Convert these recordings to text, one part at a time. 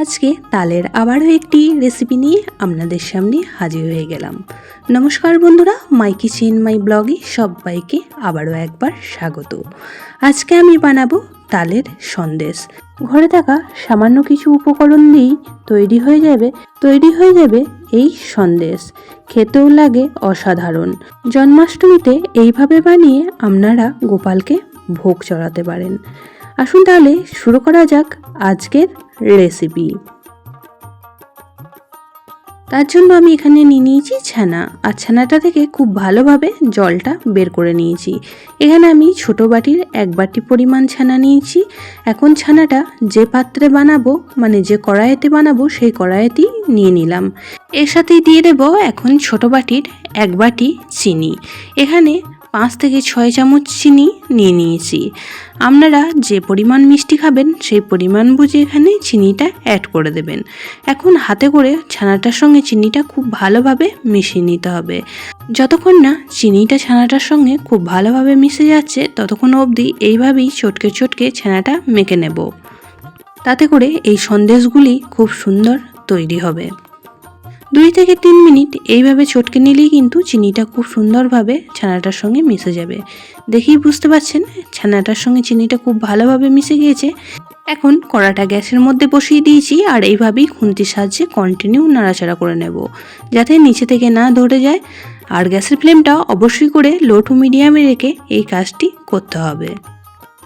আজকে তালের আবারও একটি রেসিপি নিয়ে আপনাদের সামনে হাজির হয়ে গেলাম। নমস্কার বন্ধুরা, মাই কিচেন, মাই ব্লগে সবাইকে আবারও একবার স্বাগত। আজকে আমি বানাবো তালের সন্দেশ। ঘরে থাকা সামান্য কিছু উপকরণ দিয়েই তৈরি হয়ে যাবে, তৈরি হয়ে যাবে এই সন্দেশ। খেতেও লাগে অসাধারণ। জন্মাষ্টমীতে এইভাবে বানিয়ে আপনারা গোপালকে ভোগ চড়াতে পারেন। আসুন তাহলে শুরু করা যাক আজকের রেসিপি তার জন্য আমি এখানে নিয়ে নিয়েছি ছানা। আর ছানাটা থেকে খুব ভালোভাবে জলটা বের করে নিয়েছি। এখানে আমি ছোট বাটির এক বাটি পরিমাণ ছানা নিয়েছি। এখন ছানাটা যে পাত্রে বানাবো মানে যে কড়াইতে বানাবো, সেই কড়াইতেই নিয়ে নিলাম। এর সাথেই দিয়ে দেবো এখন ছোট বাটির এক বাটি চিনি। এখানে পাঁচ থেকে ছয় চামচ চিনি নিয়ে নিয়েছি। আপনারা যে পরিমাণ মিষ্টি খাবেন, সেই পরিমাণ বুঝে এখানে চিনিটা অ্যাড করে দেবেন। এখন হাতে করে ছানাটার সঙ্গে চিনিটা খুব ভালোভাবে মিশিয়ে নিতে হবে। যতক্ষণ না চিনিটা ছানাটার সঙ্গে খুব ভালোভাবে মিশে যাচ্ছে, ততক্ষণ অবধি এইভাবেই চটকে চটকে ছানাটা মেখে নেব। তাতে করে এই সন্দেশগুলি খুব সুন্দর তৈরি হবে। দুই থেকে তিন মিনিট এইভাবে চটকে নিলেই কিন্তু চিনিটা খুব সুন্দরভাবে ছানাটার সঙ্গে মিশে যাবে। দেখেই বুঝতে পারছেন, ছানাটার সঙ্গে চিনিটা খুব ভালোভাবে মিশে গিয়েছে। এখন কড়াটা গ্যাসের মধ্যে বসিয়ে দিয়েছি আর এইভাবেই খুন্তির সাহায্যে কন্টিনিউ নাড়াচাড়া করে নেব, যাতে নিচে থেকে না ধরে যায়। আর গ্যাসের ফ্লেমটা অবশ্যই করে লো টু মিডিয়ামে রেখে এই কাজটি করতে হবে।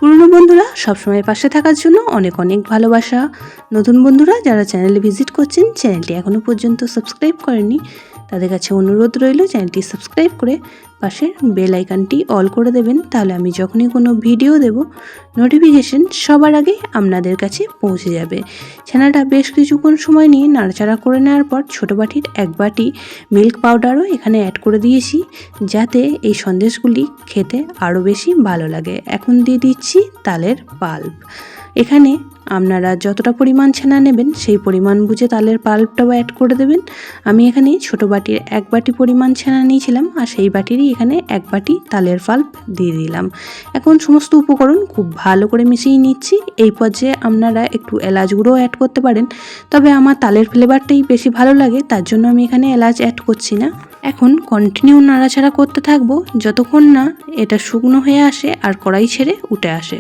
পুরনো বন্ধুরা সবসময় পাশে থাকার জন্য অনেক অনেক ভালোবাসা। নতুন বন্ধুরা, যারা চ্যানেলে ভিজিট করছেন চ্যানেলটি এখনও পর্যন্ত সাবস্ক্রাইব করেননি তাদের কাছে অনুরোধ রইল চ্যানেলটি সাবস্ক্রাইব করে পাশের বেল আইকনটি অল করে দেবেন। তাহলে আমি যখনই কোনো ভিডিও দেব নোটিফিকেশন সবার আগে আপনাদের কাছে পৌঁছে যাবে। ছানাটা বেশ কিছুক্ষণ সময় নিয়ে নাড়াচাড়া করে নেওয়ার পর ছোটো বাটির এক বাটি মিল্ক পাউডারও এখানে অ্যাড করে দিয়েছি, যাতে এই সন্দেশগুলি খেতে আরও বেশি ভালো লাগে। এখন দিয়ে দিচ্ছি তালের পাল্প এখানে আপনারা যতটা পরিমাণ ছানা নেবেন, সেই পরিমাণ বুঝে তালের পাল্পটাও অ্যাড করে দেবেন। আমি এখানে ছোট বাটির এক বাটি পরিমাণ ছানা নিয়েছিলাম, আর সেই বাটিরই এখানে এক বাটি তালের পাল্প দিয়ে দিলাম। এখন সমস্ত উপকরণ খুব ভালো করে মিশিয়ে নিচ্ছি। এই পর্যায়ে আপনারা একটু এলাচ গুঁড়ো অ্যাড করতে পারেন। তবে আমার তালের ফ্লেভারটাই বেশি ভালো লাগে, তার জন্য আমি এখানে এলাচ অ্যাড করছি না। এখন কন্টিনিউ নাড়াচাড়া করতে থাকব। যতক্ষণ না এটা শুকনো হয়ে আসে আর কড়াই ছেড়ে উঠে আসে,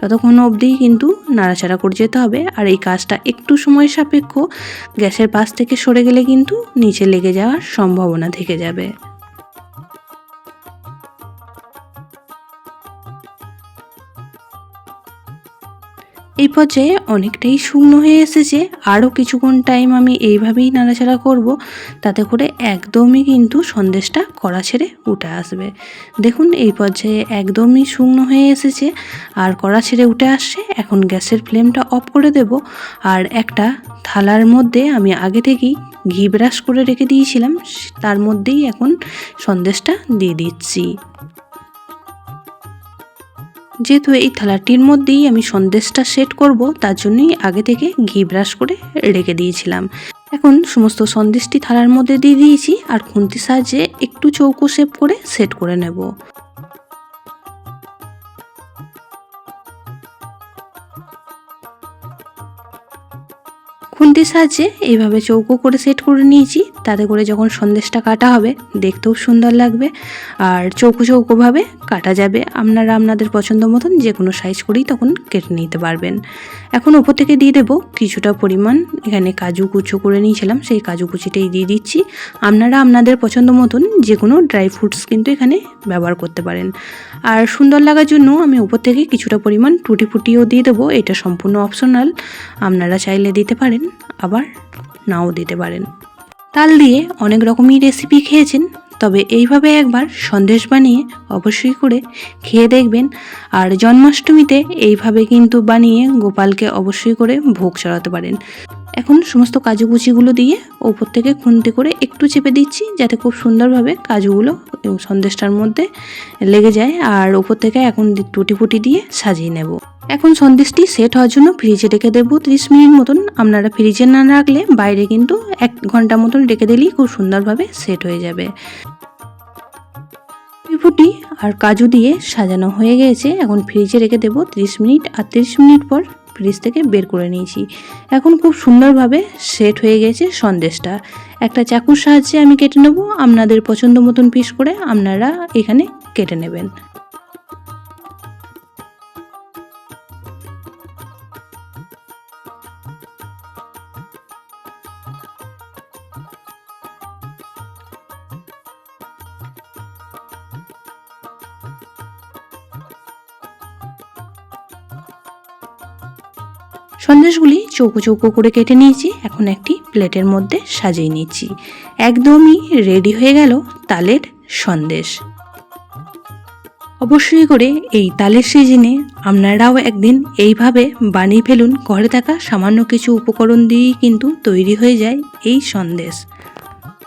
ততক্ষণ অবধি কিন্তু নাড়াচাড়া করে যেতে হবে আর এই কাজটা একটু সময় সাপেক্ষ। গ্যাসের পাশ থেকে সরে গেলে কিন্তু নিচে লেগে যাওয়ার সম্ভাবনা থেকে যাবে। এই পর্যায়ে অনেকটাই শুকনো হয়ে এসেছে। আরও কিছুক্ষণ টাইম আমি এইভাবেই নাড়াচাড়া করব, তাতে করে একদমই কিন্তু সন্দেশটা কড়া ছেড়ে উঠে আসবে। দেখুন, এই পর্যায়ে একদমই শুকনো হয়ে এসেছে। আর কড়া ছেড়ে উঠে আসছে, এখন গ্যাসের ফ্লেমটা অফ করে দেব। আর একটা থালার মধ্যে আমি আগে থেকেই ঘি ব্রাশ করে রেখে দিয়েছিলাম তার মধ্যেই এখন সন্দেশটা দিয়ে দিচ্ছি। যেহেতু এই থালাটির মধ্যেই আমি সন্দেশটা সেট করব, তার জন্যই আগে থেকে ঘি ব্রাশ করে রেখে দিয়েছিলাম। এখন সমস্ত সন্দেশটি থালার মধ্যে দিয়ে দিয়েছি আর খুন্তির সাহায্যে একটু চৌকো শেপ করে সেট করে নেব। খুন্তির সাহায্যে এইভাবে চৌকো করে সেট করে নিয়েছি। তাতে করে যখন সন্দেশটা কাটা হবে, দেখতেও সুন্দর লাগবে আর চৌকো চৌকোভাবে কাটা যাবে। আপনারা আপনাদের পছন্দ মতন যে কোনো সাইজ করেই তখন কেটে নিতে পারবেন। এখন ওপর থেকে দিয়ে দেবো কিছুটা পরিমাণ, এখানে কাজু কুচো করে নিয়েছিলাম, সেই কাজু কুচিটাই দিয়ে দিচ্ছি। আপনারা আপনাদের পছন্দ মতন যে কোনো ড্রাই ফ্রুটস কিন্তু এখানে ব্যবহার করতে পারেন। আর সুন্দর লাগার জন্য আমি উপর থেকে কিছুটা পরিমাণ টুটি ফুটিও দিয়ে দেবো, এটা সম্পূর্ণ অপশনাল আপনারা চাইলে দিতে পারেন, আবার নাও দিতে পারেন। তাল দিয়ে অনেক রকমই রেসিপি খেয়েছেন, তবে এইভাবে একবার সন্দেশ বানিয়ে অবশ্যই করে খেয়ে দেখবেন। আর জন্মাষ্টমীতে এইভাবে কিন্তু বানিয়ে গোপালকে অবশ্যই করে ভোগ চড়াতে পারেন। এখন সমস্ত কাজু কুচিগুলো দিয়ে ওপর থেকে খুন্তি করে একটু চেপে দিচ্ছি, যাতে খুব সুন্দরভাবে কাজুগুলো সন্দেশটার মধ্যে লেগে যায়। আর ওপর থেকে এখন টুটি ফুটি দিয়ে সাজিয়ে নেব। এখন সন্দেশটি সেট হওয়ার জন্য ফ্রিজে রেখে দেবো ত্রিশ মিনিট মতন। আপনারা ফ্রিজে না রাখলে বাইরে কিন্তু এক ঘণ্টা মতন রেখে দিলেই খুব সুন্দরভাবে সেট হয়ে যাবে। ফুটি আর কাজু দিয়ে সাজানো হয়ে গেছে। এখন ফ্রিজে রেখে দেবো ত্রিশ মিনিট আর ত্রিশ মিনিট পর ফ্রিজ থেকে বের করে নিয়েছি। এখন খুব সুন্দরভাবে সেট হয়ে গেছে সন্দেশটা। একটা চাকুর সাহায্যে আমি কেটে নেব। আপনাদের পছন্দ মতন পিস করে আপনারা এখানে কেটে নেবেন। সন্দেশগুলি চৌকো চৌকো করে কেটে নিয়েছি, এখন একটি প্লেটের মধ্যে সাজিয়ে নিচ্ছি। একদমই রেডি হয়ে গেল তালের সন্দেশ। অবশ্যই করে এই তালের সিজনে আপনারাও একদিন এইভাবে বানিয়ে ফেলুন। ঘরে থাকা সামান্য কিছু উপকরণ দিয়েই কিন্তু তৈরি হয়ে যায় এই সন্দেশ।